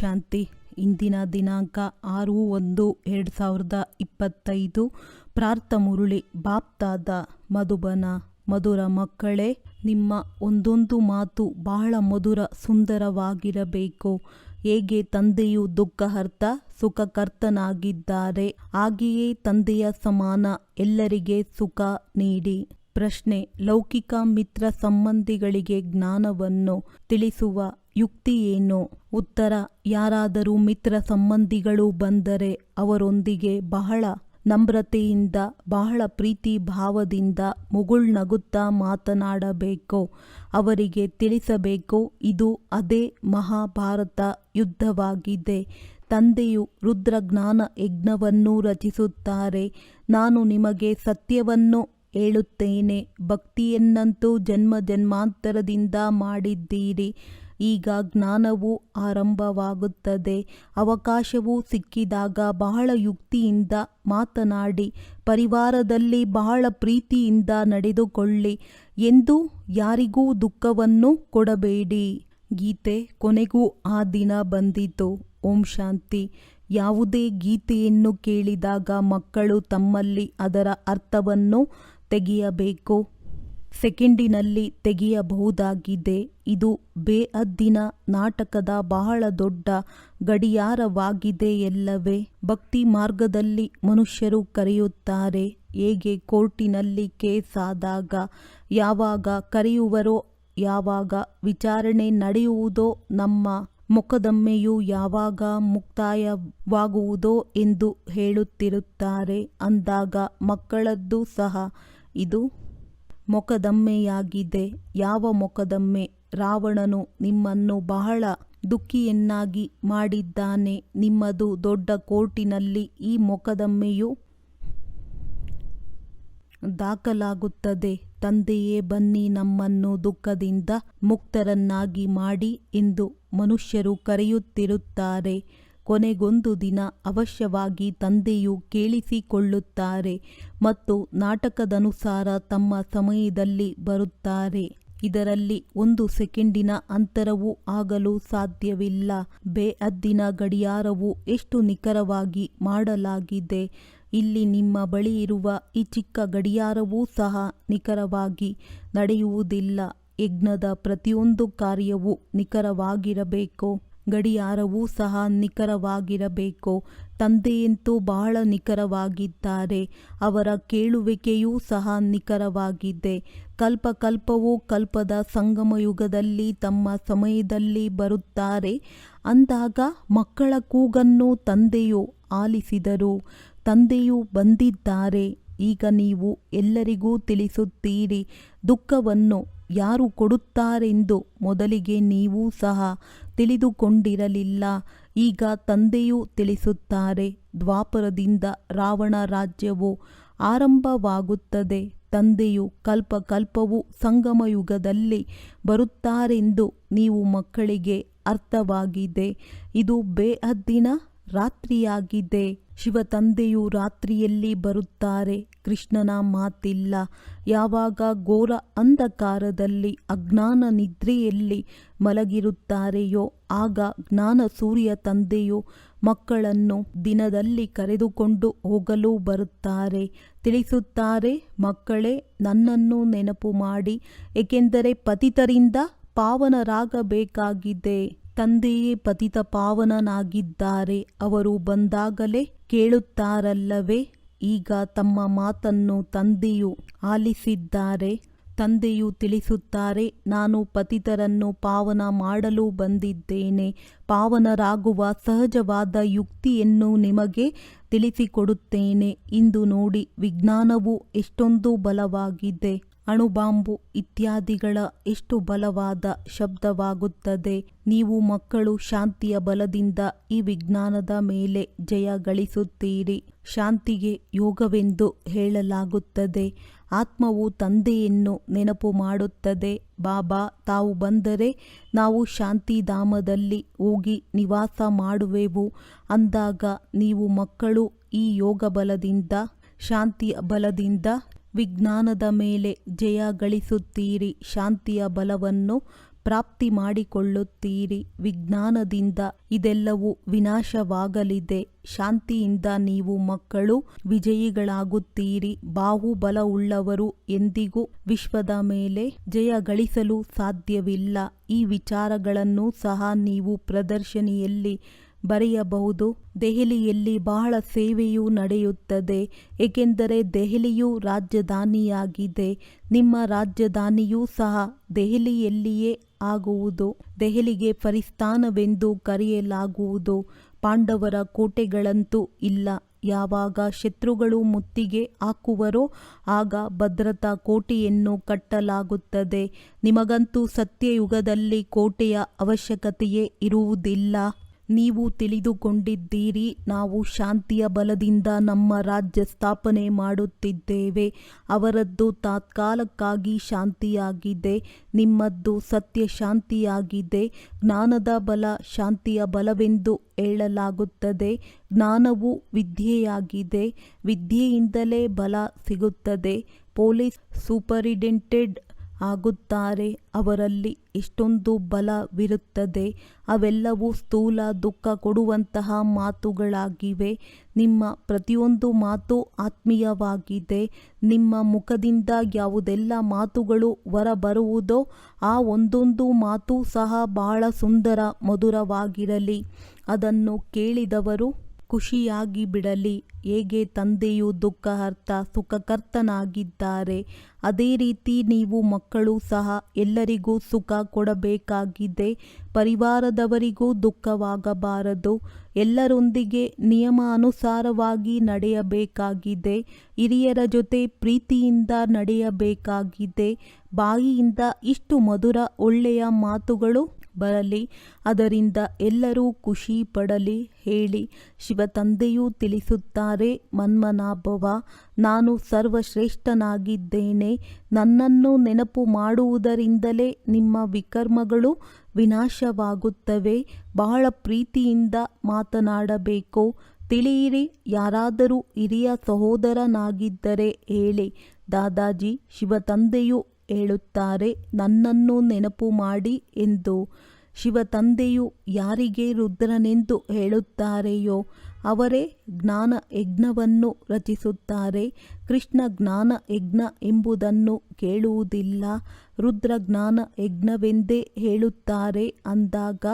ಶಾಂತಿ. ಇಂದಿನ ದಿನಾಂಕ ಆರು ಒಂದು ಎರಡು ಸಾವಿರದ ಇಪ್ಪತ್ತೈದು. ಪ್ರಾರ್ಥ ಮುರುಳಿ ಬಾಪ್ತಾದ ಮಧುಬನ, ಮಧುರ ಮಕ್ಕಳೇ, ನಿಮ್ಮ ಒಂದೊಂದು ಮಾತು ಬಹಳ ಮಧುರ ಸುಂದರವಾಗಿರಬೇಕು. ಹೇಗೆ ತಂದೆಯು ದುಃಖಹರ್ತ, ಸುಖಕರ್ತನಾಗಿದ್ದಾರೆ, ಹಾಗೆಯೇ ತಂದೆಯ ಸಮಾನ ಎಲ್ಲರಿಗೆ ಸುಖ ನೀಡಿ. ಪ್ರಶ್ನೆ, ಲೌಕಿಕ ಮಿತ್ರ ಸಂಬಂಧಿಗಳಿಗೆ ಜ್ಞಾನವನ್ನು ತಿಳಿಸುವ ಯುಕ್ತಿ ಏನು? ಉತ್ತರ, ಯಾರಾದರೂ ಮಿತ್ರ ಸಂಬಂಧಿಗಳು ಬಂದರೆ ಅವರೊಂದಿಗೆ ಬಹಳ ನಮ್ರತೆಯಿಂದ, ಬಹಳ ಪ್ರೀತಿ ಭಾವದಿಂದ ಮುಗುಳ್ನಗುತ್ತಾ ಮಾತನಾಡಬೇಕು, ಅವರಿಗೆ ತಿಳಿಸಬೇಕು, ಇದು ಅದೇ ಮಹಾಭಾರತ ಯುದ್ಧವಾಗಿದೆ. ತಂದೆಯು ರುದ್ರಜ್ಞಾನ ಯಜ್ಞವನ್ನು ರಚಿಸುತ್ತಾರೆ. ನಾನು ನಿಮಗೆ ಸತ್ಯವನ್ನು ಹೇಳುತ್ತೇನೆ. ಭಕ್ತಿಯನ್ನಂತೂ ಜನ್ಮ ಜನ್ಮಾಂತರದಿಂದ ಮಾಡಿದ್ದೀರಿ. ಈಗ ಜ್ಞಾನವು ಆರಂಭವಾಗುತ್ತದೆ. ಅವಕಾಶವು ಸಿಕ್ಕಿದಾಗ ಬಹಳ ಯುಕ್ತಿಯಿಂದ ಮಾತನಾಡಿ, ಪರಿವಾರದಲ್ಲಿ ಬಹಳ ಪ್ರೀತಿಯಿಂದ ನಡೆದುಕೊಳ್ಳಿ ಎಂದು ಯಾರಿಗೂ ದುಃಖವನ್ನು ಕೊಡಬೇಡಿ. ಗೀತೆ ಕೊನೆಗೂ ಆ ದಿನ ಬಂದಿತು. ಓಂ ಶಾಂತಿ. ಯಾವುದೇ ಗೀತೆಯನ್ನು ಕೇಳಿದಾಗ ಮಕ್ಕಳು ತಮ್ಮಲ್ಲಿ ಅದರ ಅರ್ಥವನ್ನು ತೆಗೆಯಬೇಕು. ಸೆಕೆಂಡಿನಲ್ಲಿ ತೆಗೆಯಬಹುದಾಗಿದೆ. ಇದು ಬೇಅದ್ದಿನ ನಾಟಕದ ಬಹಳ ದೊಡ್ಡ ಗಡಿಯಾರವಾಗಿದೆಯಲ್ಲವೇ ಭಕ್ತಿ ಮಾರ್ಗದಲ್ಲಿ ಮನುಷ್ಯರು ಕರೆಯುತ್ತಾರೆ, ಹೇಗೆ ಕೋರ್ಟಿನಲ್ಲಿ ಕೇಸಾದಾಗ ಯಾವಾಗ ಕರೆಯುವರೋ, ಯಾವಾಗ ವಿಚಾರಣೆ ನಡೆಯುವುದೋ, ನಮ್ಮ ಮೊಕದ್ದಮೆಯು ಯಾವಾಗ ಮುಕ್ತಾಯವಾಗುವುದೋ ಎಂದು ಹೇಳುತ್ತಿರುತ್ತಾರೆ. ಅಂದಾಗ ಮಕ್ಕಳದ್ದು ಸಹ ಇದು ಮೊಕದ್ದಮೆಯಾಗಿದೆ. ಯಾವ ಮೊಕದಮ್ಮೆ ರಾವಣನು ನಿಮ್ಮನ್ನು ಬಹಳ ದುಃಖಿಯನ್ನಾಗಿ ಮಾಡಿದ್ದಾನೆ. ನಿಮ್ಮದು ದೊಡ್ಡ ಕೋರ್ಟಿನಲ್ಲಿ ಈ ಮೊಕದಮ್ಮೆಯು ದಾಖಲಾಗುತ್ತದೆ. ತಂದೆಯೇ ಬನ್ನಿ ನಮ್ಮನ್ನು ದುಃಖದಿಂದ ಮುಕ್ತರನ್ನಾಗಿ ಮಾಡಿ ಎಂದು ಮನುಷ್ಯರು ಕರೆಯುತ್ತಿರುತ್ತಾರೆ. ಕೊನೆಗೊಂದು ದಿನ ಅವಶ್ಯವಾಗಿ ತಂದೆಯು ಕೇಳಿಸಿಕೊಳ್ಳುತ್ತಾರೆ ಮತ್ತು ನಾಟಕದನುಸಾರ ತಮ್ಮ ಸಮಯದಲ್ಲಿ ಬರುತ್ತಾರೆ. ಇದರಲ್ಲಿ ಒಂದು ಸೆಕೆಂಡಿನ ಅಂತರವೂ ಆಗಲು ಸಾಧ್ಯವಿಲ್ಲ. ಬೇಅದ್ದಿನ ಗಡಿಯಾರವು ಎಷ್ಟು ನಿಖರವಾಗಿ ಮಾಡಲಾಗಿದೆ. ಇಲ್ಲಿ ನಿಮ್ಮ ಬಳಿ ಇರುವ ಈ ಚಿಕ್ಕ ಗಡಿಯಾರವೂ ಸಹ ನಿಖರವಾಗಿ ನಡೆಯುವುದಿಲ್ಲ. ಯಜ್ಞದ ಪ್ರತಿಯೊಂದು ಕಾರ್ಯವೂ ನಿಖರವಾಗಿರಬೇಕು. ಗಡಿಯಾರವೂ ಸಹ ನಿಖರವಾಗಿರಬೇಕು. ತಂದೆಯಂತೂ ಬಹಳ ನಿಖರವಾಗಿದ್ದಾರೆ. ಅವರ ಕೇಳುವಿಕೆಯೂ ಸಹ ನಿಖರವಾಗಿದೆ. ಕಲ್ಪಕಲ್ಪವೂ ಕಲ್ಪದ ಸಂಗಮಯುಗದಲ್ಲಿ ತಮ್ಮ ಸಮಯದಲ್ಲಿ ಬರುತ್ತಾರೆ. ಅಂದಾಗ ಮಕ್ಕಳ ಕೂಗನ್ನು ತಂದೆಯು ಆಲಿಸಿದರು. ತಂದೆಯು ಬಂದಿದ್ದಾರೆ. ಈಗ ನೀವು ಎಲ್ಲರಿಗೂ ತಿಳಿಸುತ್ತೀರಿ. ದುಃಖವನ್ನು ಯಾರು ಕೊಡುತ್ತಾರೆಂದು ಮೊದಲಿಗೆ ನೀವು ಸಹ ತಿಳಿದುಕೊಂಡಿರಲಿಲ್ಲ. ಈಗ ತಂದೆಯೂ ತಿಳಿಸುತ್ತಾರೆ, ದ್ವಾಪರದಿಂದ ರಾವಣ ರಾಜ್ಯವು ಆರಂಭವಾಗುತ್ತದೆ, ತಂದೆಯು ಕಲ್ಪ ಕಲ್ಪವು ಸಂಗಮ ಯುಗದಲ್ಲಿ ಬರುತ್ತಾರೆಂದು ನೀವು ಮಕ್ಕಳಿಗೆ ಅರ್ಥವಾಗಿದೆ. ಇದು ಬೇಹದ್ದಿನ ರಾತ್ರಿಯಾಗಿದೆ. ಶಿವ ತಂದೆಯು ರಾತ್ರಿಯಲ್ಲಿ ಬರುತ್ತಾರೆ. ಕೃಷ್ಣನ ಮಾತಿಲ್ಲ. ಯಾವಾಗ ಘೋರ ಅಂಧಕಾರದಲ್ಲಿ, ಅಜ್ಞಾನ ನಿದ್ರೆಯಲ್ಲಿ ಮಲಗಿರುತ್ತಾರೆಯೋ, ಆಗ ಜ್ಞಾನ ಸೂರ್ಯ ತಂದೆಯು ಮಕ್ಕಳನ್ನು ದಿನದಲ್ಲಿ ಕರೆದುಕೊಂಡು ಹೋಗಲು ಬರುತ್ತಾರೆ. ತಿಳಿಸುತ್ತಾರೆ, ಮಕ್ಕಳೇ, ನನ್ನನ್ನು ನೆನಪು ಮಾಡಿ. ಏಕೆಂದರೆ ಪತಿತರಿಂದ ಪಾವನರಾಗಬೇಕಾಗಿದೆ. ತಂದೆಯೇ ಪತಿತ ಪಾವನನಾಗಿದ್ದಾರೆ. ಅವರು ಬಂದಾಗಲೇ ಕೇಳುತ್ತಾರಲ್ಲವೇ? ಈಗ ತಮ್ಮ ಮಾತನ್ನು ತಂದೆಯು ಆಲಿಸಿದ್ದಾರೆ. ತಂದೆಯು ತಿಳಿಸುತ್ತಾರೆ, ನಾನು ಪತಿತರನ್ನು ಪಾವನ ಮಾಡಲು ಬಂದಿದ್ದೇನೆ. ಪಾವನರಾಗುವ ಸಹಜವಾದ ಯುಕ್ತಿಯನ್ನು ನಿಮಗೆ ತಿಳಿಸಿಕೊಡುತ್ತೇನೆ. ಇಂದು ನೋಡಿ, ವಿಜ್ಞಾನವು ಎಷ್ಟೊಂದು ಬಲವಾಗಿದೆ. ಅಣುಬಾಂಬು ಇತ್ಯಾದಿಗಳ ಎಷ್ಟು ಬಲವಾದ ಶಬ್ದವಾಗುತ್ತದೆ. ನೀವು ಮಕ್ಕಳು ಶಾಂತಿಯ ಬಲದಿಂದ ಈ ವಿಜ್ಞಾನದ ಮೇಲೆ ಜಯ ಗಳಿಸುತ್ತೀರಿ. ಶಾಂತಿಗೆ ಯೋಗವೆಂದು ಹೇಳಲಾಗುತ್ತದೆ. ಆತ್ಮವು ತಂದೆಯನ್ನು ನೆನಪು ಮಾಡುತ್ತದೆ. ಬಾಬಾ, ತಾವು ಬಂದರೆ ನಾವು ಶಾಂತಿಧಾಮದಲ್ಲಿ ಹೋಗಿ ನಿವಾಸ ಮಾಡುವೆವು. ಅಂದಾಗ ನೀವು ಮಕ್ಕಳು ಈ ಯೋಗ ಬಲದಿಂದ, ಶಾಂತಿಯ ಬಲದಿಂದ ವಿಜ್ಞಾನದ ಮೇಲೆ ಜಯ ಗಳಿಸುತ್ತೀರಿ, ಶಾಂತಿಯ ಬಲವನ್ನು ಪ್ರಾಪ್ತಿ ಮಾಡಿಕೊಳ್ಳುತ್ತೀರಿ. ವಿಜ್ಞಾನದಿಂದ ಇದೆಲ್ಲವೂ ವಿನಾಶವಾಗಲಿದೆ. ಶಾಂತಿಯಿಂದ ನೀವು ಮಕ್ಕಳು ವಿಜಯಿಗಳಾಗುತ್ತೀರಿ. ಬಾಹುಬಲವುಳ್ಳವರು ಎಂದಿಗೂ ವಿಶ್ವದ ಮೇಲೆ ಜಯ ಗಳಿಸಲು ಸಾಧ್ಯವಿಲ್ಲ. ಈ ವಿಚಾರಗಳನ್ನು ಸಹ ನೀವು ಪ್ರದರ್ಶನಿಯಲ್ಲಿ ಬರೆಯಬಹುದು, ದೆಹಲಿಯಲ್ಲಿ ಬಹಳ ಸೇವೆಯು ನಡೆಯುತ್ತದೆ, ಏಕೆಂದರೆ ದೆಹಲಿಯು ರಾಜಧಾನಿಯಾಗಿದೆ, ನಿಮ್ಮ ರಾಜಧಾನಿಯೂ ಸಹ ದೆಹಲಿಯಲ್ಲಿಯೇ ಆಗುವುದು, ದೆಹಲಿಗೆ ಪರಿಸ್ಥಾನವೆಂದು ಕರೆಯಲಾಗುವುದು, ಪಾಂಡವರ ಕೋಟೆಗಳಂತೂ ಇಲ್ಲ, ಯಾವಾಗ ಶತ್ರುಗಳು ಮುತ್ತಿಗೆ ಹಾಕುವರೋ ಆಗ ಭದ್ರತಾ ಕೋಟೆಯನ್ನು ಕಟ್ಟಲಾಗುತ್ತದೆ, ನಿಮಗಂತೂ ಸತ್ಯಯುಗದಲ್ಲಿ ಕೋಟೆಯ ಅವಶ್ಯಕತೆಯೇ ಇರುವುದಿಲ್ಲ. ನೀವು ತಿಳಿದುಕೊಂಡಿದ್ದೀರಿ, ನಾವು ಶಾಂತಿಯ ಬಲದಿಂದ ನಮ್ಮ ರಾಜ್ಯ ಸ್ಥಾಪನೆ ಮಾಡುತ್ತಿದ್ದೇವೆ. ಅವರದ್ದು ತಾತ್ಕಾಲಕ್ಕಾಗಿ ಶಾಂತಿಯಾಗಿದೆ, ನಿಮ್ಮದ್ದು ಸತ್ಯ ಶಾಂತಿಯಾಗಿದೆ. ಜ್ಞಾನದ ಬಲ ಶಾಂತಿಯ ಬಲವೆಂದು ಹೇಳಲಾಗುತ್ತದೆ. ಜ್ಞಾನವು ವಿದ್ಯೆಯಾಗಿದೆ, ವಿದ್ಯೆಯಿಂದಲೇ ಬಲ ಸಿಗುತ್ತದೆ. ಪೊಲೀಸ್ ಸೂಪರಿಡೆಂಟೆಡ್ ಆಗುತ್ತಾರೆ. ಅವರಲ್ಲಿ ಎಷ್ಟೊಂದು ಬಲವಿರುತ್ತದೆ ಅವೆಲ್ಲವೂ ಸ್ಥೂಲ ದುಃಖ ಕೊಡುವಂತಹ ಮಾತುಗಳಾಗಿವೆ. ನಿಮ್ಮ ಪ್ರತಿಯೊಂದು ಮಾತು ಆತ್ಮೀಯವಾಗಿದೆ. ನಿಮ್ಮ ಮುಖದಿಂದ ಯಾವುದೆಲ್ಲ ಮಾತುಗಳು ಹೊರಬರುವುದೋ ಆ ಒಂದೊಂದು ಮಾತು ಸಹ ಬಹಳ ಸುಂದರ, ಮಧುರವಾಗಿರಲಿ. ಅದನ್ನು ಕೇಳಿದವರು ಖುಷಿಯಾಗಿ ಬಿಡಲಿ. ಹೇಗೆ ತಂದೆಯು ದುಃಖಹರ್ತ ಸುಖಕರ್ತನಾಗಿದ್ದಾರೆ, ಅದೇ ರೀತಿ ನೀವು ಮಕ್ಕಳು ಸಹ ಎಲ್ಲರಿಗೂ ಸುಖ ಕೊಡಬೇಕಾಗಿದೆ. ಪರಿವಾರದವರಿಗೂ ದುಃಖವಾಗಬಾರದು. ಎಲ್ಲರೊಂದಿಗೆ ನಿಯಮಾನುಸಾರವಾಗಿ ನಡೆಯಬೇಕಾಗಿದೆ. ಹಿರಿಯರ ಜೊತೆ ಪ್ರೀತಿಯಿಂದ ನಡೆಯಬೇಕಾಗಿದೆ. ಬಾಯಿಯಿಂದ ಇಷ್ಟು ಮಧುರ, ಒಳ್ಳೆಯ ಮಾತುಗಳು? ಬರಲಿ. ಅದರಿಂದ ಎಲ್ಲರೂ ಖುಷಿ ಪಡಲಿ ಹೇಳಿ ಶಿವ ತಂದೆಯೂ ತಿಳಿಸುತ್ತಾರೆ ಮನ್ಮನಾಭವ. ನಾನು ಸರ್ವಶ್ರೇಷ್ಠನಾಗಿದ್ದೇನೆ. ನನ್ನನ್ನು ನೆನಪು ಮಾಡುವುದರಿಂದಲೇ ನಿಮ್ಮ ವಿಕರ್ಮಗಳು ವಿನಾಶವಾಗುತ್ತವೆ. ಬಹಳ ಪ್ರೀತಿಯಿಂದ ಮಾತನಾಡಬೇಕು. ತಿಳಿಯಿರಿ, ಯಾರಾದರೂ ಹಿರಿಯ ಸಹೋದರನಾಗಿದ್ದರೆ ಹೇಳಿ. ದಾದಾಜಿ ಶಿವ ತಂದೆಯು ಹೇಳುತ್ತಾರೆ, ನನ್ನನ್ನು ನೆನಪು ಮಾಡಿ ಎಂದು. ಶಿವ ತಂದೆಯು ಯಾರಿಗೆ ರುದ್ರನೆಂದು ಹೇಳುತ್ತಾರೆಯೋ, ಅವರೇ ಜ್ಞಾನ ಯಜ್ಞವನ್ನು ರಚಿಸುತ್ತಾರೆ. ಕೃಷ್ಣ ಜ್ಞಾನ ಯಜ್ಞ ಎಂಬುದನ್ನು ಕೇಳುವುದಿಲ್ಲ, ರುದ್ರ ಜ್ಞಾನ ಯಜ್ಞವೆಂದೇ ಹೇಳುತ್ತಾರೆ. ಅಂದಾಗ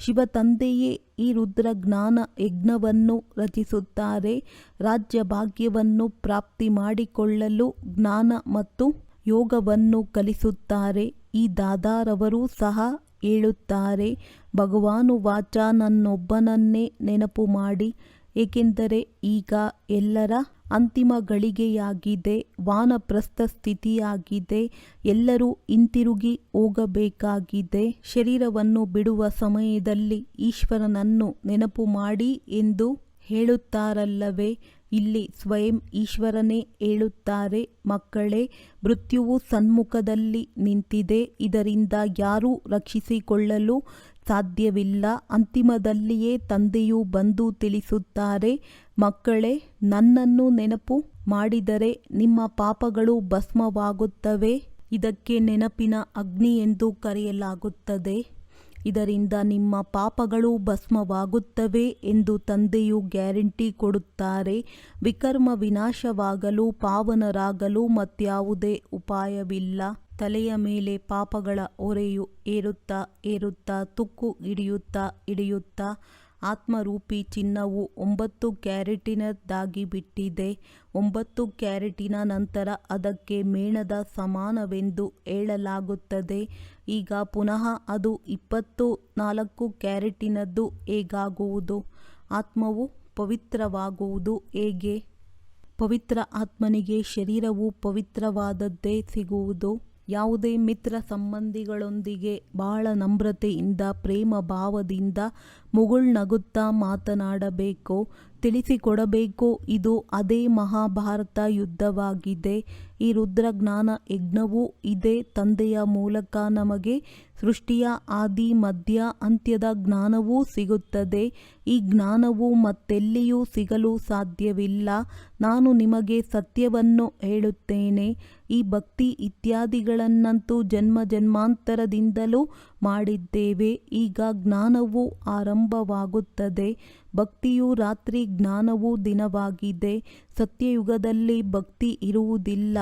ಶಿವ ತಂದೆಯೇ ಈ ರುದ್ರ ಜ್ಞಾನ ಯಜ್ಞವನ್ನು ರಚಿಸುತ್ತಾರೆ. ರಾಜ್ಯ ಭಾಗ್ಯವನ್ನು ಪ್ರಾಪ್ತಿ ಮಾಡಿಕೊಳ್ಳಲು ಜ್ಞಾನ ಮತ್ತು ಯೋಗವನ್ನು ಕಲಿಸುತ್ತಾರೆ. ಈ ದಾದಾರವರು ಸಹ ಹೇಳುತ್ತಾರೆ, ಭಗವಾನು ವಾಚ ನನ್ನೊಬ್ಬನನ್ನೇ ನೆನಪು ಮಾಡಿ. ಏಕೆಂದರೆ ಈಗ ಎಲ್ಲರ ಅಂತಿಮ ಗಳಿಗೆಯಾಗಿದೆ, ವಾನಪ್ರಸ್ಥ ಸ್ಥಿತಿಯಾಗಿದೆ. ಎಲ್ಲರೂ ಹಿಂತಿರುಗಿ ಹೋಗಬೇಕಾಗಿದೆ. ಶರೀರವನ್ನು ಬಿಡುವ ಸಮಯದಲ್ಲಿ ಈಶ್ವರನನ್ನು ನೆನಪು ಮಾಡಿ ಎಂದು ಹೇಳುತ್ತಾರಲ್ಲವೇ. ಇಲ್ಲಿ ಸ್ವಯಂ ಈಶ್ವರನೇ ಹೇಳುತ್ತಾರೆ, ಮಕ್ಕಳೇ, ಮೃತ್ಯುವು ಸನ್ಮುಖದಲ್ಲಿ ನಿಂತಿದೆ, ಇದರಿಂದ ಯಾರೂ ರಕ್ಷಿಸಿಕೊಳ್ಳಲು ಸಾಧ್ಯವಿಲ್ಲ. ಅಂತಿಮದಲ್ಲಿಯೇ ತಂದೆಯು ಬಂದು ತಿಳಿಸುತ್ತಾರೆ, ಮಕ್ಕಳೇ, ನನ್ನನ್ನು ನೆನಪು ಮಾಡಿದರೆ ನಿಮ್ಮ ಪಾಪಗಳು ಭಸ್ಮವಾಗುತ್ತವೆ. ಇದಕ್ಕೆ ನೆನಪಿನ ಅಗ್ನಿ ಎಂದು ಕರೆಯಲಾಗುತ್ತದೆ. ಇದರಿಂದ ನಿಮ್ಮ ಪಾಪಗಳು ಭಸ್ಮವಾಗುತ್ತವೆ ಎಂದು ತಂದೆಯು ಗ್ಯಾರಂಟಿ ಕೊಡುತ್ತಾರೆ. ವಿಕರ್ಮ ವಿನಾಶವಾಗಲು, ಪಾವನರಾಗಲು ಮತ್ಯಾವುದೇ ಉಪಾಯವಿಲ್ಲ. ತಲೆಯ ಮೇಲೆ ಪಾಪಗಳ ಹೊರೆಯು ಏರುತ್ತಾ ಏರುತ್ತಾ, ತುಕ್ಕು ಹಿಡಿಯುತ್ತಾ ಹಿಡಿಯುತ್ತಾ ಆತ್ಮರೂಪಿ ಚಿನ್ನವು ಒಂಬತ್ತು ಕ್ಯಾರೆಟಿನದ್ದಾಗಿ ಬಿಟ್ಟಿದೆ. ಒಂಬತ್ತು ಕ್ಯಾರೆಟಿನ ನಂತರ ಅದಕ್ಕೆ ಮೇಣದ ಸಮಾನವೆಂದು ಹೇಳಲಾಗುತ್ತದೆ. ಈಗ ಪುನಃ ಅದು ಇಪ್ಪತ್ತು ನಾಲ್ಕು ಕ್ಯಾರೆಟಿನದ್ದು ಹೇಗಾಗುವುದು? ಆತ್ಮವು ಪವಿತ್ರವಾಗುವುದು ಹೇಗೆ? ಪವಿತ್ರ ಆತ್ಮನಿಗೆ ಶರೀರವು ಪವಿತ್ರವಾದದ್ದೇ ಸಿಗುವುದು. ಯಾವುದೇ ಮಿತ್ರ ಸಂಬಂಧಿಗಳೊಂದಿಗೆ ಬಹಳ ನಮ್ರತೆಯಿಂದ ಪ್ರೇಮ ಭಾವದಿಂದ ಮುಗುಳ್ನಗುತ್ತಾ ಮಾತನಾಡಬೇಕು, ತಿಳಿಸಿಕೊಡಬೇಕು, ಇದು ಅದೇ ಮಹಾಭಾರತ ಯುದ್ಧವಾಗಿದೆ. ಈ ರುದ್ರಜ್ಞಾನ ಯಜ್ಞವೂ ಇದೇ ತಂದೆಯ ಮೂಲಕ ನಮಗೆ ಸೃಷ್ಟಿಯ ಆದಿ ಮಧ್ಯ ಅಂತ್ಯದ ಜ್ಞಾನವೂ ಸಿಗುತ್ತದೆ. ಈ ಜ್ಞಾನವು ಮತ್ತೆಲ್ಲಿಯೂ ಸಿಗಲು ಸಾಧ್ಯವಿಲ್ಲ. ನಾನು ನಿಮಗೆ ಸತ್ಯವನ್ನು ಹೇಳುತ್ತೇನೆ. ಈ ಭಕ್ತಿ ಇತ್ಯಾದಿಗಳನ್ನಂತೂ ಜನ್ಮ ಜನ್ಮಾಂತರದಿಂದಲೂ ಮಾಡಿದ್ದೇವೆ. ಈಗ ಜ್ಞಾನವು ಆರಂಭವಾಗುತ್ತದೆ. ಭಕ್ತಿಯು ರಾತ್ರಿ ಜ್ಞಾನವು ದಿನವಾಗಿದೆ. ಸತ್ಯಯುಗದಲ್ಲಿ ಭಕ್ತಿ ಇರುವುದಿಲ್ಲ.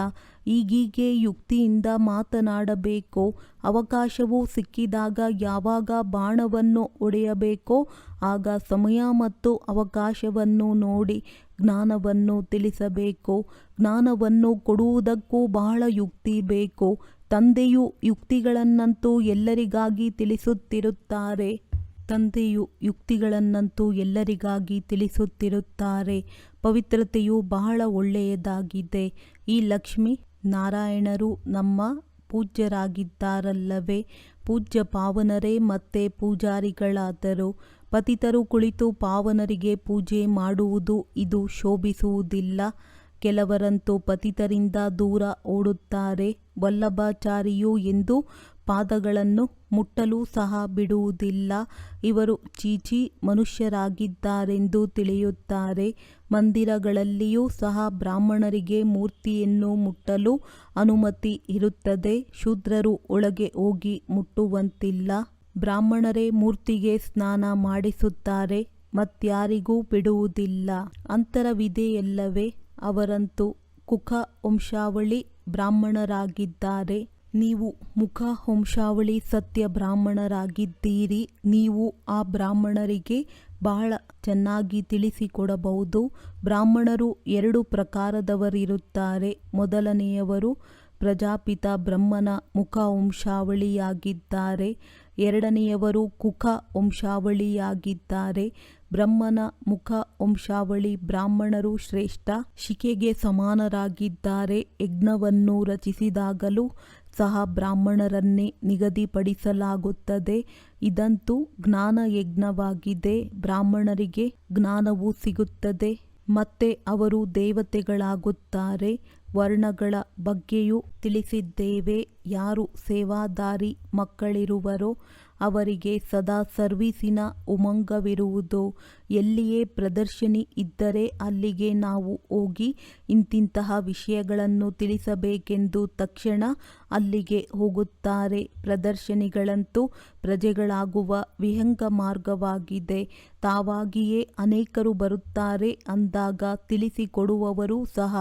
ಈಗೀಗೆ ಯುಕ್ತಿಯಿಂದ ಮಾತನಾಡಬೇಕು? ಅವಕಾಶವು ಸಿಕ್ಕಿದಾಗ ಯಾವಾಗ ಬಾಣವನ್ನು ಒಡೆಯಬೇಕೋ? ಆಗ ಸಮಯ ಮತ್ತು ಅವಕಾಶವನ್ನು ನೋಡಿ ಜ್ಞಾನವನ್ನು ತಿಳಿಸಬೇಕು? ಜ್ಞಾನವನ್ನು ಕೊಡುವುದಕ್ಕೂ ಬಹಳ ಯುಕ್ತಿ ಬೇಕು? ತಂದೆಯು ಯುಕ್ತಿಗಳನ್ನಂತೂ ಎಲ್ಲರಿಗಾಗಿ ತಿಳಿಸುತ್ತಿರುತ್ತಾರೆ. ತಂದೆಯು ಯುಕ್ತಿಗಳನ್ನಂತೂ ಎಲ್ಲರಿಗಾಗಿ ತಿಳಿಸುತ್ತಿರುತ್ತಾರೆ. ಪವಿತ್ರತೆಯು ಬಹಳ ಒಳ್ಳೆಯದಾಗಿದೆ. ಈ ಲಕ್ಷ್ಮಿ ನಾರಾಯಣರು ನಮ್ಮ ಪೂಜ್ಯರಾಗಿದ್ದಾರಲ್ಲವೇ? ಪೂಜ್ಯ ಪಾವನರೇ ಮತ್ತೆ ಪೂಜಾರಿಗಳಾದರು. ಪತಿತರು ಕುಳಿತು ಪಾವನರಿಗೆ ಪೂಜೆ ಮಾಡುವುದು ಇದು ಶೋಭಿಸುವುದಿಲ್ಲ. ಕೆಲವರಂತೂ ಪತಿತರಿಂದ ದೂರ ಓಡುತ್ತಾರೆ ವಲ್ಲಭಾಚಾರಿಯು ಎಂದು ಪಾದಗಳನ್ನು ಮುಟ್ಟಲು ಸಹ ಬಿಡುವುದಿಲ್ಲ. ಇವರು ಚೀಚಿ ಮನುಷ್ಯರಾಗಿದ್ದಾರೆಂದು ತಿಳಿಯುತ್ತಾರೆ. ಮಂದಿರಗಳಲ್ಲಿಯೂ ಸಹ ಬ್ರಾಹ್ಮಣರಿಗೆ ಮೂರ್ತಿಯನ್ನು ಮುಟ್ಟಲು ಅನುಮತಿ ಇರುತ್ತದೆ. ಶೂದ್ರರು ಒಳಗೆ ಹೋಗಿ ಮುಟ್ಟುವಂತಿಲ್ಲ. ಬ್ರಾಹ್ಮಣರೇ ಮೂರ್ತಿಗೆ ಸ್ನಾನ ಮಾಡಿಸುತ್ತಾರೆ. ಮತ್ಯಾರಿಗೂ ಬಿಡುವುದಿಲ್ಲ. ಅಂತರವಿದೆಯಲ್ಲವೇ? ಅವರಂತೂ ಕುಖ ವಂಶಾವಳಿ ಬ್ರಾಹ್ಮಣರಾಗಿದ್ದಾರೆ. ನೀವು ಮುಖ ವಂಶಾವಳಿ ಸತ್ಯ ಬ್ರಾಹ್ಮಣರಾಗಿದ್ದೀರಿ. ನೀವು ಆ ಬ್ರಾಹ್ಮಣರಿಗೆ ಬಹಳ ಚೆನ್ನಾಗಿ ತಿಳಿಸಿಕೊಡಬಹುದು. ಬ್ರಾಹ್ಮಣರು ಎರಡು ಪ್ರಕಾರದವರಿರುತ್ತಾರೆ. ಮೊದಲನೆಯವರು ಪ್ರಜಾಪಿತ ಬ್ರಹ್ಮನ ಮುಖ ವಂಶಾವಳಿಯಾಗಿದ್ದಾರೆ ಎರಡನೆಯವರು ಕುಖ ವಂಶಾವಳಿಯಾಗಿದ್ದಾರೆ ಬ್ರಹ್ಮನ ಮುಖ ವಂಶಾವಳಿ ಬ್ರಾಹ್ಮಣರು ಶ್ರೇಷ್ಠ, ಶಿಕೆಗೆ ಸಮಾನರಾಗಿದ್ದಾರೆ ಯಜ್ಞವನ್ನು ರಚಿಸಿದಾಗಲೂ ಸಹ ಬ್ರಾಹ್ಮಣರನ್ನೇ ನಿಗದಿಪಡಿಸಲಾಗುತ್ತದೆ. ಇದಂತೂ ಜ್ಞಾನ ಯಜ್ಞವಾಗಿದೆ. ಬ್ರಾಹ್ಮಣರಿಗೆ ಜ್ಞಾನವು ಸಿಗುತ್ತದೆ. ಮತ್ತೆ ಅವರು ದೇವತೆಗಳಾಗುತ್ತಾರೆ. ವರ್ಣಗಳ ಬಗ್ಗೆಯೂ ತಿಳಿಸಿದ್ದೇವೆ. ಯಾರು ಸೇವಾದಾರಿ ಮಕ್ಕಳಿರುವರೋ ಅವರಿಗೆ ಸದಾ ಸರ್ವೀಸಿನ ಉಮಂಗವಿರುವುದು. ಎಲ್ಲಿಯೇ ಪ್ರದರ್ಶನಿ ಇದ್ದರೆ ಅಲ್ಲಿಗೆ ನಾವು ಹೋಗಿ ಇಂತಿಂತಹ ವಿಷಯಗಳನ್ನು ತಿಳಿಸಬೇಕೆಂದು ತಕ್ಷಣ ಅಲ್ಲಿಗೆ ಹೋಗುತ್ತಾರೆ. ಪ್ರದರ್ಶನಿಗಳಂತೂ ಪ್ರಜೆಗಳಾಗುವ ವಿಹಂಗ ಮಾರ್ಗವಾಗಿದೆ. ತಾವಾಗಿಯೇ ಅನೇಕರು ಬರುತ್ತಾರೆ ಅಂದಾಗ ತಿಳಿಸಿಕೊಡುವವರು ಸಹ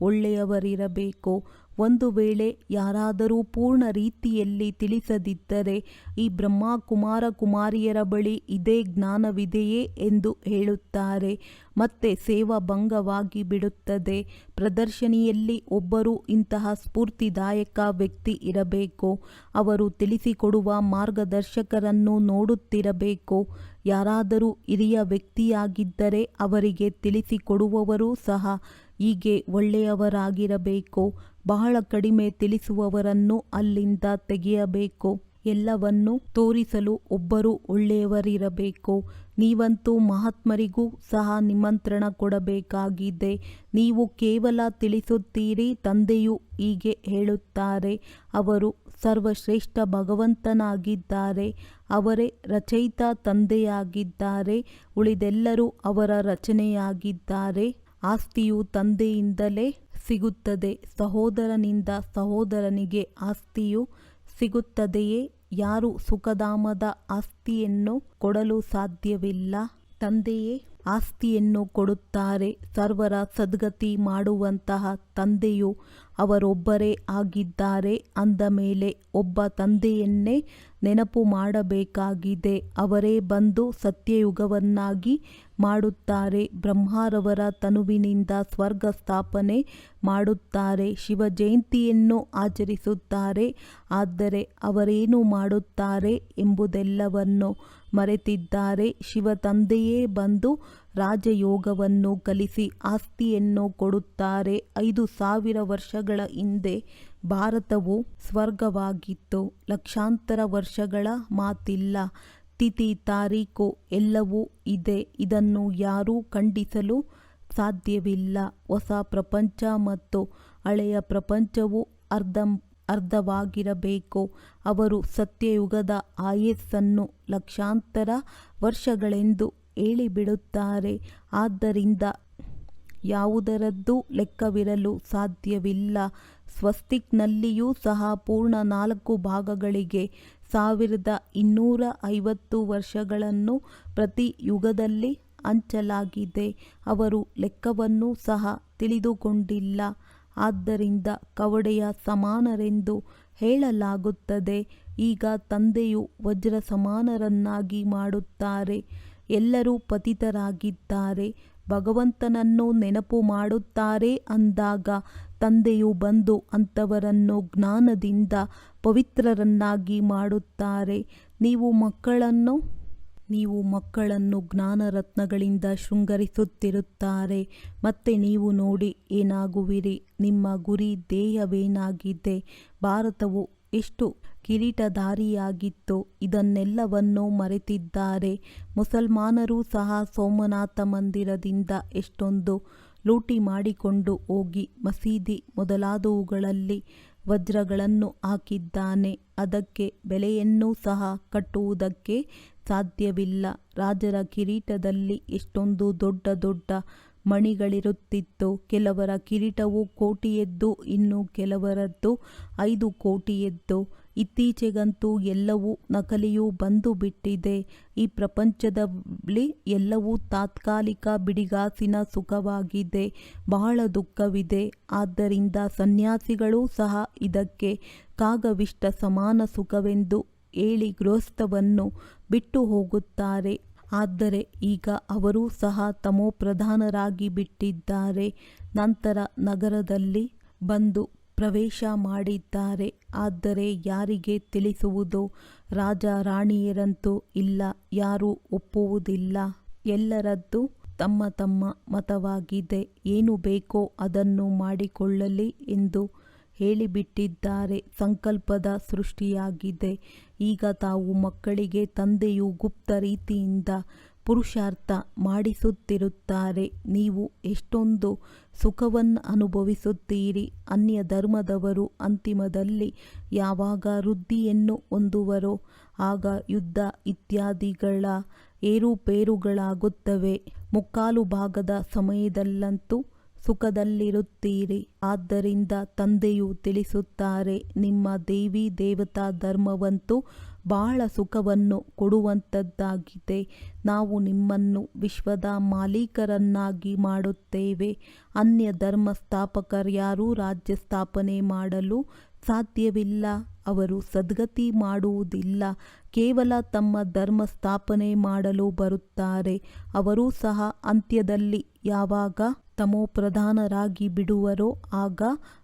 ಒಳ್ಳೆಯವರಿರಬೇಕು. ಒಂದು ವೇಳೆ ಯಾರಾದರೂ ಪೂರ್ಣ ರೀತಿಯಲ್ಲಿ ತಿಳಿಸದಿದ್ದರೆ ಈ ಬ್ರಹ್ಮ ಕುಮಾರ ಕುಮಾರಿಯರ ಬಳಿ ಇದೇ ಜ್ಞಾನವಿದೆಯೇ ಎಂದು ಹೇಳುತ್ತಾರೆ. ಮತ್ತೆ ಸೇವಾ ಭಂಗವಾಗಿ ಬಿಡುತ್ತದೆ. ಪ್ರದರ್ಶನಿಯಲ್ಲಿ ಒಬ್ಬರು ಇಂತಹ ಸ್ಫೂರ್ತಿದಾಯಕ ವ್ಯಕ್ತಿ ಇರಬೇಕು. ಅವರು ತಿಳಿಸಿಕೊಡುವ ಮಾರ್ಗದರ್ಶಕರನ್ನು ನೋಡುತ್ತಿರಬೇಕು. ಯಾರಾದರೂ ಹಿರಿಯ ವ್ಯಕ್ತಿಯಾಗಿದ್ದರೆ ಅವರಿಗೆ ತಿಳಿಸಿಕೊಡುವವರೂ ಸಹ ಹೀಗೆ ಒಳ್ಳೆಯವರಾಗಿರಬೇಕು. ಬಹಳ ಕಡಿಮೆ ತಿಳಿಸುವವರನ್ನು ಅಲ್ಲಿಂದ ತೆಗೆಯಬೇಕು. ಎಲ್ಲವನ್ನು ತೋರಿಸಲು ಒಬ್ಬರು ಒಳ್ಳೆಯವರಿರಬೇಕು. ನೀವಂತೂ ಮಹಾತ್ಮರಿಗೂ ಸಹ ನಿಮಂತ್ರಣ ಕೊಡಬೇಕಾಗಿದೆ. ನೀವು ಕೇವಲ ತಿಳಿಸುತ್ತೀರಿ, ತಂದೆಯು ಹೀಗೆ ಹೇಳುತ್ತಾರೆ. ಅವರು ಸರ್ವಶ್ರೇಷ್ಠ ಭಗವಂತನಾಗಿದ್ದಾರೆ. ಅವರೇ ರಚಯಿತ ತಂದೆಯಾಗಿದ್ದಾರೆ. ಉಳಿದೆಲ್ಲರೂ ಅವರ ರಚನೆಯಾಗಿದ್ದಾರೆ. ಆಸ್ತಿಯು ತಂದೆಯಿಂದಲೇ ಸಿಗುತ್ತದೆ. ಸಹೋದರನಿಂದ ಸಹೋದರನಿಗೆ ಆಸ್ತಿಯು ಸಿಗುತ್ತದೆಯೇ? ಯಾರು ಸುಖಧಾಮದ ಆಸ್ತಿಯನ್ನು ಕೊಡಲು ಸಾಧ್ಯವಿಲ್ಲ? ತಂದೆಯೇ ಆಸ್ತಿಯನ್ನು ಕೊಡುತ್ತಾರೆ. ಸರ್ವರ ಸದ್ಗತಿ ಮಾಡುವಂತಹ ತಂದೆಯು ಅವರೊಬ್ಬರೇ ಆಗಿದ್ದಾರೆ. ಅಂದ ಮೇಲೆ ಒಬ್ಬ ತಂದೆಯನ್ನೇ ನೆನಪು ಮಾಡಬೇಕಾಗಿದೆ. ಅವರೇ ಬಂದು ಸತ್ಯಯುಗವನ್ನಾಗಿ ಮಾಡುತ್ತಾರೆ. ಬ್ರಹ್ಮಾರವರ ತನುವಿನಿಂದ ಸ್ವರ್ಗ ಸ್ಥಾಪನೆ ಮಾಡುತ್ತಾರೆ. ಶಿವ ಜಯಂತಿಯನ್ನು ಆಚರಿಸುತ್ತಾರೆ. ಆದರೆ ಅವರೇನು ಮಾಡುತ್ತಾರೆ ಎಂಬುದೆಲ್ಲವನ್ನು ಮರೆತಿದ್ದಾರೆ. ಶಿವ ತಂದೆಯೇ ಬಂದು ರಾಜಯೋಗವನ್ನು ಕಲಿಸಿ ಆಸ್ತಿಯನ್ನು ಕೊಡುತ್ತಾರೆ. ಐದು ಸಾವಿರ ವರ್ಷಗಳ ಹಿಂದೆ ಭಾರತವು ಸ್ವರ್ಗವಾಗಿತ್ತು. ಲಕ್ಷಾಂತರ ವರ್ಷಗಳ ಮಾತಿಲ್ಲ. ತಿಥಿ, ತಾರೀಕು ಎಲ್ಲವೂ ಇದೆ. ಇದನ್ನು ಯಾರೂ ಖಂಡಿಸಲು ಸಾಧ್ಯವಿಲ್ಲ. ಹೊಸ ಪ್ರಪಂಚ ಮತ್ತು ಹಳೆಯ ಪ್ರಪಂಚವು ಅರ್ಧ, ಅರ್ಧವಾಗಿರಬೇಕು. ಅವರು ಸತ್ಯಯುಗದ ಆಯಸ್ಸನ್ನು ಲಕ್ಷಾಂತರ ವರ್ಷಗಳೆಂದು ಹೇಳಿಬಿಡುತ್ತಾರೆ. ಆದ್ದರಿಂದ ಯಾವುದರದ್ದು ಲೆಕ್ಕವಿರಲು ಸಾಧ್ಯವಿಲ್ಲ. ಸ್ವಸ್ತಿಕ್ನಲ್ಲಿಯೂ ಸಹ ಪೂರ್ಣ ನಾಲ್ಕು ಭಾಗಗಳಿಗೆ ಸಾವಿರದ ಇನ್ನೂರ ಐವತ್ತು ವರ್ಷಗಳನ್ನು ಪ್ರತಿ ಯುಗದಲ್ಲಿ ಹಂಚಲಾಗಿದೆ. ಅವರು ಲೆಕ್ಕವನ್ನು ಸಹ ತಿಳಿದುಕೊಂಡಿಲ್ಲ. ಆದ್ದರಿಂದ ಕವಡೆಯ ಸಮಾನರೆಂದು ಹೇಳಲಾಗುತ್ತದೆ. ಈಗ ತಂದೆಯು ವಜ್ರ ಸಮಾನರನ್ನಾಗಿ ಮಾಡುತ್ತಾರೆ. ಎಲ್ಲರೂ ಪತಿತರಾಗಿದ್ದಾರೆ. ಭಗವಂತನನ್ನು ನೆನಪು ಮಾಡುತ್ತಾರೆ ಅಂದಾಗ ತಂದೆಯು ಬಂದು ಅಂಥವರನ್ನು ಜ್ಞಾನದಿಂದ ಪವಿತ್ರರನ್ನಾಗಿ ಮಾಡುತ್ತಾರೆ. ನೀವು ಮಕ್ಕಳನ್ನು ನೀವು ಮಕ್ಕಳನ್ನು ಜ್ಞಾನರತ್ನಗಳಿಂದ ಶೃಂಗರಿಸುತ್ತಿರುತ್ತಾರೆ. ಮತ್ತೆ ನೀವು ನೋಡಿ ಏನಾಗುವಿರಿ? ನಿಮ್ಮ ಗುರಿ ದೇಹವೇನಾಗಿದೆ? ಭಾರತವು ಎಷ್ಟು ಕಿರೀಟಧಾರಿಯಾಗಿತ್ತು. ಇದನ್ನೆಲ್ಲವನ್ನೂ ಮರೆತಿದ್ದಾರೆ. ಮುಸಲ್ಮಾನರೂ ಸಹ ಸೋಮನಾಥ ಮಂದಿರದಿಂದ ಎಷ್ಟೊಂದು ಲೂಟಿ ಮಾಡಿಕೊಂಡು ಹೋಗಿ ಮಸೀದಿ ಮೊದಲಾದವುಗಳಲ್ಲಿ ವಜ್ರಗಳನ್ನು ಹಾಕಿದ್ದಾನೆ. ಅದಕ್ಕೆ ಬೆಲೆಯನ್ನೂ ಸಹ ಕಟ್ಟುವುದಕ್ಕೆ ಸಾಧ್ಯವಿಲ್ಲ. ರಾಜರ ಕಿರೀಟದಲ್ಲಿ ಎಷ್ಟೊಂದು ದೊಡ್ಡ ದೊಡ್ಡ ಮಣಿಗಳಿರುತ್ತಿತ್ತು. ಕೆಲವರ ಕಿರೀಟವು ಕೋಟಿಯದ್ದು, ಇನ್ನು ಕೆಲವರದ್ದು ಐದು ಕೋಟಿಯದ್ದು. ಇತ್ತೀಚೆಗಂತೂ ಎಲ್ಲವೂ ನಕಲಿಯೂ ಬಂದು ಬಿಟ್ಟಿದೆ. ಈ ಪ್ರಪಂಚದಲ್ಲಿ ಎಲ್ಲವೂ ತಾತ್ಕಾಲಿಕ ಬಿಡಿಗಾಸಿನ ಸುಖವಾಗಿದೆ. ಬಹಳ ದುಃಖವಿದೆ. ಆದ್ದರಿಂದ ಸನ್ಯಾಸಿಗಳೂ ಸಹ ಇದಕ್ಕೆ ಕಾಗವಿಷ್ಟ ಸಮಾನ ಸುಖವೆಂದು ಹೇಳಿ ಗೃಹಸ್ಥವನ್ನು ಬಿಟ್ಟು ಹೋಗುತ್ತಾರೆ. ಆದರೆ ಈಗ ಅವರೂ ಸಹ ತಮೋಪ್ರಧಾನರಾಗಿ ಬಿಟ್ಟಿದ್ದಾರೆ. ನಂತರ ನಗರದಲ್ಲಿ ಬಂದು ಪ್ರವೇಶ ಮಾಡಿದ್ದಾರೆ. ಆದರೆ ಯಾರಿಗೆ ತಿಳಿಸುವುದು? ರಾಜ ರಾಣಿಯರಂತೂ ಇಲ್ಲ, ಯಾರೂ ಒಪ್ಪುವುದಿಲ್ಲ. ಎಲ್ಲರದ್ದು ತಮ್ಮ ತಮ್ಮ ಮತವಾಗಿದೆ. ಏನು ಬೇಕೋ ಅದನ್ನು ಮಾಡಿಕೊಳ್ಳಲಿ ಎಂದು ಹೇಳಿಬಿಟ್ಟಿದ್ದಾರೆ. ಸಂಕಲ್ಪದ ಸೃಷ್ಟಿಯಾಗಿದೆ. ಈಗ ತಾವು ಮಕ್ಕಳಿಗೆ ತಂದೆಯು ಗುಪ್ತ ರೀತಿಯಿಂದ ಪುರುಷಾರ್ಥ ಮಾಡಿಸುತ್ತಿರುತ್ತಾರೆ. ನೀವು ಎಷ್ಟೊಂದು ಸುಖವನ್ನು ಅನುಭವಿಸುತ್ತೀರಿ. ಅನ್ಯ ಧರ್ಮದವರು ಅಂತಿಮದಲ್ಲಿ ಯಾವಾಗ ವೃದ್ಧಿಯನ್ನು ಹೊಂದುವರೋ, ಆಗ ಯುದ್ಧ ಇತ್ಯಾದಿಗಳ ಏರುಪೇರುಗಳಾಗುತ್ತವೆ. ಮುಕ್ಕಾಲು ಭಾಗದ ಸಮಯದಲ್ಲಂತೂ ಸುಖದಲ್ಲಿರುತ್ತೀರಿ. ಆದ್ದರಿಂದ ತಂದೆಯು ತಿಳಿಸುತ್ತಾರೆ, ನಿಮ್ಮ ದೇವಿ ದೇವತಾ ಧರ್ಮವಂತೂ ಬಹಳ ಸುಖವನ್ನು ಕೊಡುವಂಥದ್ದಾಗಿದೆ ನಾವು ನಿಮ್ಮನ್ನು ವಿಶ್ವದ ಮಾಲೀಕರನ್ನಾಗಿ ಮಾಡುತ್ತೇವೆ. ಅನ್ಯ ಧರ್ಮ ಸ್ಥಾಪಕರ್ಯಾರೂ ರಾಜ್ಯ ಸ್ಥಾಪನೆ ಮಾಡಲು ಸಾಧ್ಯವಿಲ್ಲ. ಅವರು ಸದ್ಗತಿ ಮಾಡುವುದಿಲ್ಲ. ಕೇವಲ ತಮ್ಮ ಧರ್ಮ ಸ್ಥಾಪನೆ ಮಾಡಲು ಬರುತ್ತಾರೆ. ಅವರೂ ಸಹ ಅಂತ್ಯದಲ್ಲಿ ಯಾವಾಗ ತಮೋ ಪ್ರಧಾನರಾಗಿ ಬಿಡುವರೋ ಆಗ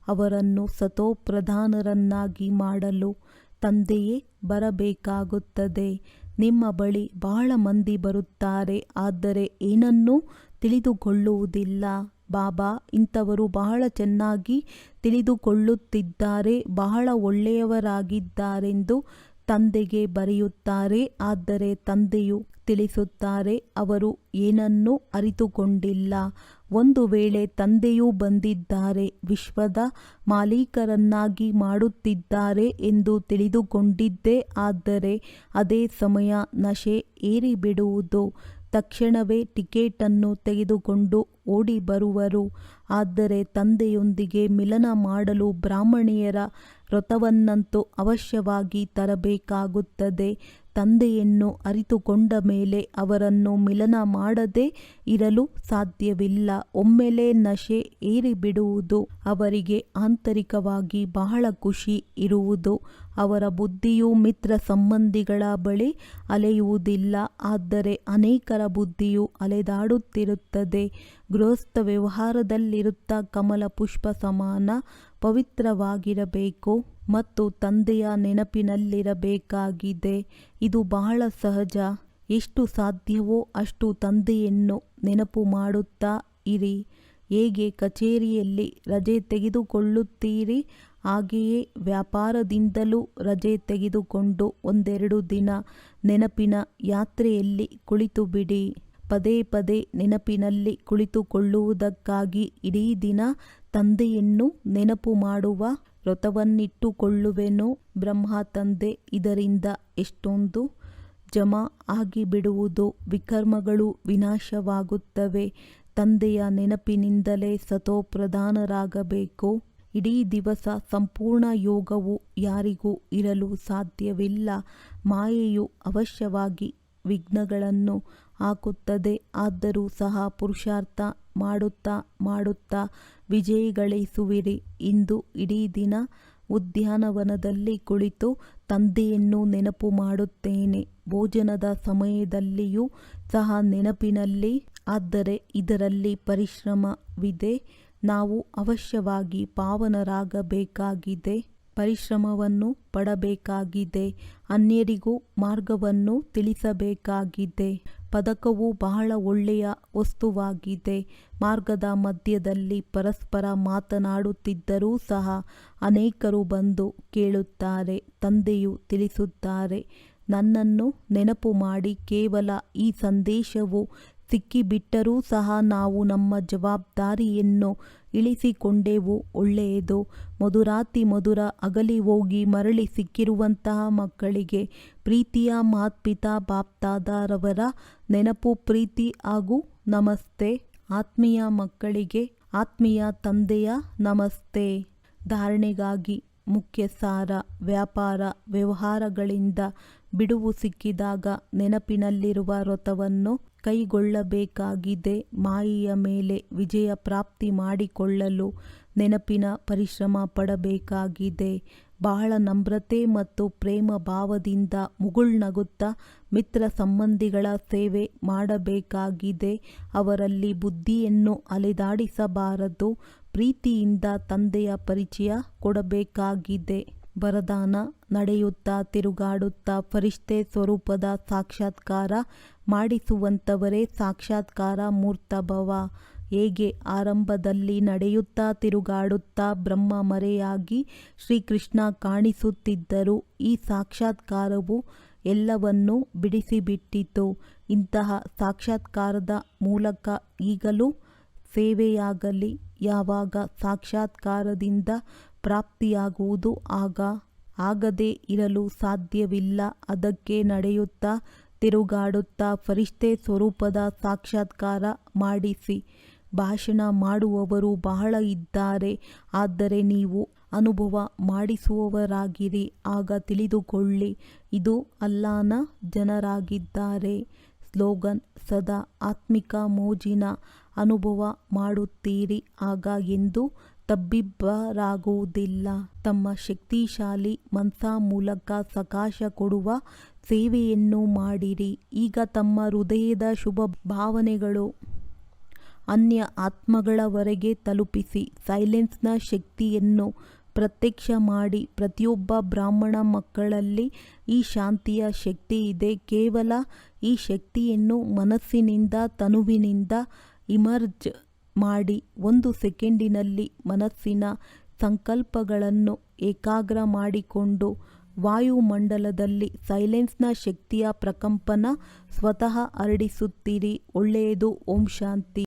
ಅವರನ್ನು ಸತೋ ಪ್ರಧಾನರನ್ನಾಗಿ ಮಾಡಲು ತಂದೆಯೇ ಬರಬೇಕಾಗುತ್ತದೆ. ನಿಮ್ಮ ಬಳಿ ಬಹಳ ಮಂದಿ ಬರುತ್ತಾರೆ, ಆದರೆ ಏನನ್ನೂ ತಿಳಿದುಕೊಳ್ಳುವುದಿಲ್ಲ. ಬಾಬಾ, ಇಂಥವರು ಬಹಳ ಚೆನ್ನಾಗಿ ತಿಳಿದುಕೊಳ್ಳುತ್ತಿದ್ದಾರೆ, ಬಹಳ ಒಳ್ಳೆಯವರಾಗಿದ್ದಾರೆಂದು ತಂದೆಗೆ ಬರೆಯುತ್ತಾರೆ, ಆದರೆ ತಂದೆಯು ತಿಳಿಸುತ್ತಾರೆ, ಅವರು ಏನನ್ನೂ ಅರಿತುಕೊಂಡಿಲ್ಲ. ಒಂದು ವೇಳೆ ತಂದೆಯೂ ಬಂದಿದ್ದಾರೆ, ವಿಶ್ವದ ಮಾಲೀಕರನ್ನಾಗಿ ಮಾಡುತ್ತಿದ್ದಾರೆ ಎಂದು ತಿಳಿದುಕೊಂಡಿದ್ದೇ. ಆದರೆ ಅದೇ ಸಮಯ ನಶೆ ಏರಿಬಿಡುವುದು. ತಕ್ಷಣವೇ ಟಿಕೆಟನ್ನು ತೆಗೆದುಕೊಂಡು ಓಡಿ ಬರುವರು. ಆದರೆ ತಂದೆಯೊಂದಿಗೆ ಮಿಲನ ಮಾಡಲು ಬ್ರಾಹ್ಮಣಿಯರ ವ್ರತವನ್ನಂತೂ ಅವಶ್ಯವಾಗಿ ತರಬೇಕಾಗುತ್ತದೆ. ತಂದೆಯನ್ನು ಅರಿತುಕೊಂಡ ಮೇಲೆ ಅವರನ್ನು ಮಿಲನ ಮಾಡದೇ ಇರಲು ಸಾಧ್ಯವಿಲ್ಲ. ಒಮ್ಮೆಲೆ ನಶೆ ಏರಿಬಿಡುವುದು ಅವರಿಗೆ ಆಂತರಿಕವಾಗಿ ಬಹಳ ಖುಷಿ ಇರುವುದು. ಅವರ ಬುದ್ಧಿಯು ಮಿತ್ರ ಸಂಬಂಧಿಗಳ ಬಳಿ ಅಲೆಯುವುದಿಲ್ಲ, ಆದರೆ ಅನೇಕರ ಬುದ್ಧಿಯು ಅಲೆದಾಡುತ್ತಿರುತ್ತದೆ. ಗೃಹಸ್ಥ ವ್ಯವಹಾರದಲ್ಲಿರುತ್ತ ಕಮಲ ಪುಷ್ಪ ಸಮಾನ ಪವಿತ್ರವಾಗಿರಬೇಕು. ಮತ್ತು ತಂದೆಯ ನೆನಪಿನಲ್ಲಿರಬೇಕಾಗಿದೆ. ಇದು ಬಹಳ ಸಹಜ. ಎಷ್ಟು ಸಾಧ್ಯವೋ ಅಷ್ಟು ತಂದೆಯನ್ನು ನೆನಪು ಮಾಡುತ್ತಾ ಇರಿ. ಹೇಗೆ ಕಚೇರಿಯಲ್ಲಿ ರಜೆ ತೆಗೆದುಕೊಳ್ಳುತ್ತೀರಿ? ಹಾಗೆಯೇ ವ್ಯಾಪಾರದಿಂದಲೂ ರಜೆ ತೆಗೆದುಕೊಂಡು ಒಂದೆರಡು ದಿನ ನೆನಪಿನ ಯಾತ್ರೆಯಲ್ಲಿ ಕುಳಿತು ಬಿಡಿ ಪದೇ ಪದೇ ನೆನಪಿನಲ್ಲಿ ಕುಳಿತುಕೊಳ್ಳುವುದಕ್ಕಾಗಿ ಇಡೀ ದಿನ ತಂದೆಯನ್ನು ನೆನಪು ಮಾಡುವ ವ್ರತವನ್ನಿಟ್ಟುಕೊಳ್ಳುವೆನು ಬ್ರಹ್ಮ ತಂದೆ, ಇದರಿಂದ ಎಷ್ಟೊಂದು ಜಮಾ ಆಗಿಬಿಡುವುದು ವಿಕರ್ಮಗಳು ವಿನಾಶವಾಗುತ್ತವೆ. ತಂದೆಯ ನೆನಪಿನಿಂದಲೇ ಸತೋಪ್ರಧಾನರಾಗಬೇಕು ಇಡೀ ದಿವಸ ಸಂಪೂರ್ಣ ಯೋಗವು ಯಾರಿಗೂ ಇರಲು ಸಾಧ್ಯವಿಲ್ಲ. ಮಾಯೆಯು ಅವಶ್ಯವಾಗಿ ವಿಘ್ನಗಳನ್ನು ಹಾಕುತ್ತದೆ. ಆದರೂ ಸಹ ಪುರುಷಾರ್ಥ ಮಾಡುತ್ತಾ ಮಾಡುತ್ತಾ ವಿಜಯಗಳಿಸುವಿರಿ. ಇಂದು ಇಡೀ ದಿನ ಉದ್ಯಾನವನದಲ್ಲಿ ಕುಳಿತು ತಂದೆಯನ್ನು ನೆನಪು ಮಾಡುತ್ತೇನೆ. ಭೋಜನದ ಸಮಯದಲ್ಲಿಯೂ ಸಹ ನೆನಪಿನಲ್ಲಿ, ಆದರೆ ಇದರಲ್ಲಿ ಪರಿಶ್ರಮವಿದೆ. ನಾವು ಅವಶ್ಯವಾಗಿ ಪಾವನರಾಗಬೇಕಾಗಿದೆ. ಪರಿಶ್ರಮವನ್ನು ಪಡಬೇಕಾಗಿದೆ. ಅನ್ಯರಿಗೂ ಮಾರ್ಗವನ್ನು ತಿಳಿಸಬೇಕಾಗಿದೆ. ಪದಕವು ಬಹಳ ಒಳ್ಳೆಯ ವಸ್ತುವಾಗಿದೆ. ಮಾರ್ಗದ ಮಧ್ಯದಲ್ಲಿ ಪರಸ್ಪರ ಮಾತನಾಡುತ್ತಿದ್ದರೂ ಸಹ ಅನೇಕರು ಬಂದು ಕೇಳುತ್ತಾರೆ, ತಂದೆಯು ತಿಳಿಸುತ್ತಾರೆ, ನನ್ನನ್ನು ನೆನಪು ಮಾಡಿ ಕೇವಲ ಈ ಸಂದೇಶವು ಸಿಕ್ಕಿಬಿಟ್ಟರೂ ಸಹ ನಾವು ನಮ್ಮ ಜವಾಬ್ದಾರಿಯನ್ನು ಇಳಿಸಿಕೊಂಡೆವು, ಒಳ್ಳೆಯದು. ಮಧುರಾತಿ ಮಧುರ ಅಗಲಿ ಹೋಗಿ ಮರಳಿ ಸಿಕ್ಕಿರುವಂತಹ ಮಕ್ಕಳಿಗೆ ಪ್ರೀತಿಯ ಮಾತ್ಪಿತಾ ಬಾಪ್ತಾದಾರವರ ನೆನಪು, ಪ್ರೀತಿ ಹಾಗೂ ನಮಸ್ತೆ. ಆತ್ಮೀಯ ಮಕ್ಕಳಿಗೆ ಆತ್ಮೀಯ ತಂದೆಯ ನಮಸ್ತೆ. ಧಾರಣೆಗಾಗಿ ಮುಖ್ಯ ಸಾರ ವ್ಯಾಪಾರ ವ್ಯವಹಾರಗಳಿಂದ ಬಿಡುವು ಸಿಕ್ಕಿದಾಗ ನೆನಪಿನಲ್ಲಿರುವ ವ್ರತವನ್ನು ಕೈಗೊಳ್ಳಬೇಕಾಗಿದೆ. ಮಾಯೆಯ ಮೇಲೆ ವಿಜಯ ಪ್ರಾಪ್ತಿ ಮಾಡಿಕೊಳ್ಳಲು ನೆನಪಿನ ಪರಿಶ್ರಮ ಪಡಬೇಕಾಗಿದೆ. ಬಹಳ ನಮ್ರತೆ ಮತ್ತು ಪ್ರೇಮ ಭಾವದಿಂದ ಮುಗುಳ್ನಗುತ್ತಾ ಮಿತ್ರ ಸಂಬಂಧಿಗಳ ಸೇವೆ ಮಾಡಬೇಕಾಗಿದೆ. ಅವರಲ್ಲಿ ಬುದ್ಧಿಯನ್ನು ಅಲೆದಾಡಿಸಬಾರದು. ಪ್ರೀತಿಯಿಂದ ತಂದೆಯ ಪರಿಚಯ ಕೊಡಬೇಕಾಗಿದೆ. ವರದಾನ ನಡೆಯುತ್ತಾ ತಿರುಗಾಡುತ್ತಾ ಪರಿಷ್ಠೆ ಸ್ವರೂಪದ ಸಾಕ್ಷಾತ್ಕಾರ ಮಾಡಿಸುವಂಥವರೇ ಸಾಕ್ಷಾತ್ಕಾರ ಮೂರ್ತಭವ ಹೇಗೆ ಆರಂಭದಲ್ಲಿ ನಡೆಯುತ್ತಾ ತಿರುಗಾಡುತ್ತಾ ಬ್ರಹ್ಮ ಮರೆಯಾಗಿ ಶ್ರೀಕೃಷ್ಣ ಕಾಣಿಸುತ್ತಿದ್ದರು. ಈ ಸಾಕ್ಷಾತ್ಕಾರವು ಎಲ್ಲವನ್ನೂ ಬಿಡಿಸಿಬಿಟ್ಟಿತು. ಇಂತಹ ಸಾಕ್ಷಾತ್ಕಾರದ ಮೂಲಕ ಈಗಲೂ ಸೇವೆಯಾಗಲಿ. ಯಾವಾಗ ಸಾಕ್ಷಾತ್ಕಾರದಿಂದ ಪ್ರಾಪ್ತಿಯಾಗುವುದು ಆಗ ಆಗದೇ ಇರಲು ಸಾಧ್ಯವಿಲ್ಲ. ಅದಕ್ಕೆ ನಡೆಯುತ್ತಾ ತಿರುಗಾಡುತ್ತಾ ಫರಿಷ್ಠೆ ಸ್ವರೂಪದ ಸಾಕ್ಷಾತ್ಕಾರ ಮಾಡಿಸಿ. ಭಾಷಣ ಮಾಡುವವರು ಬಹಳ ಇದ್ದಾರೆ. ಆದರೆ ನೀವು ಅನುಭವ ಮಾಡಿಸುವವರಾಗಿರಿ. ಆಗ ತಿಳಿದುಕೊಳ್ಳಿ, ಇದು ಅಲ್ಲಾನ ಜನರಾಗಿದ್ದಾರೆ. ಸ್ಲೋಗನ್, ಸದಾ ಆತ್ಮಿಕ ಮೋಜಿನ ಅನುಭವ ಮಾಡುತ್ತೀರಿ. ಆಗ ಎಂದು ತಬ್ಬಿಬ್ಬರಾಗುವುದಿಲ್ಲ. ತಮ್ಮ ಶಕ್ತಿಶಾಲಿ ಮನ್ಸ ಮೂಲಕ ಸಕಾಶ ಕೊಡುವ ಸೇವೆಯನ್ನು ಮಾಡಿರಿ. ಈಗ ತಮ್ಮ ಹೃದಯದ ಶುಭ ಭಾವನೆಗಳು ಅನ್ಯ ಆತ್ಮಗಳವರೆಗೆ ತಲುಪಿಸಿ. ಸೈಲೆನ್ಸ್ನ ಶಕ್ತಿಯನ್ನು ಪ್ರತ್ಯಕ್ಷ ಮಾಡಿ. ಪ್ರತಿಯೊಬ್ಬ ಬ್ರಾಹ್ಮಣ ಮಕ್ಕಳಲ್ಲಿ ಈ ಶಾಂತಿಯ ಶಕ್ತಿ ಇದೆ. ಕೇವಲ ಈ ಶಕ್ತಿಯನ್ನು ಮನಸ್ಸಿನಿಂದ, ತನುವಿನಿಂದ ಇಮರ್ಜ್ ಮಾಡಿ ಒಂದು ಸೆಕೆಂಡಿನಲ್ಲಿ ಮನಸ್ಸಿನ ಸಂಕಲ್ಪಗಳನ್ನು ಏಕಾಗ್ರ ಮಾಡಿಕೊಂಡು ವಾಯುಮಂಡಲದಲ್ಲಿ ಸೈಲೆನ್ಸ್ನ ಶಕ್ತಿಯ ಪ್ರಕಂಪನ ಸ್ವತಃ ಹರಡಿಸುತ್ತೀರಿ. ಒಳ್ಳೆಯದು. ಓಂ ಶಾಂತಿ.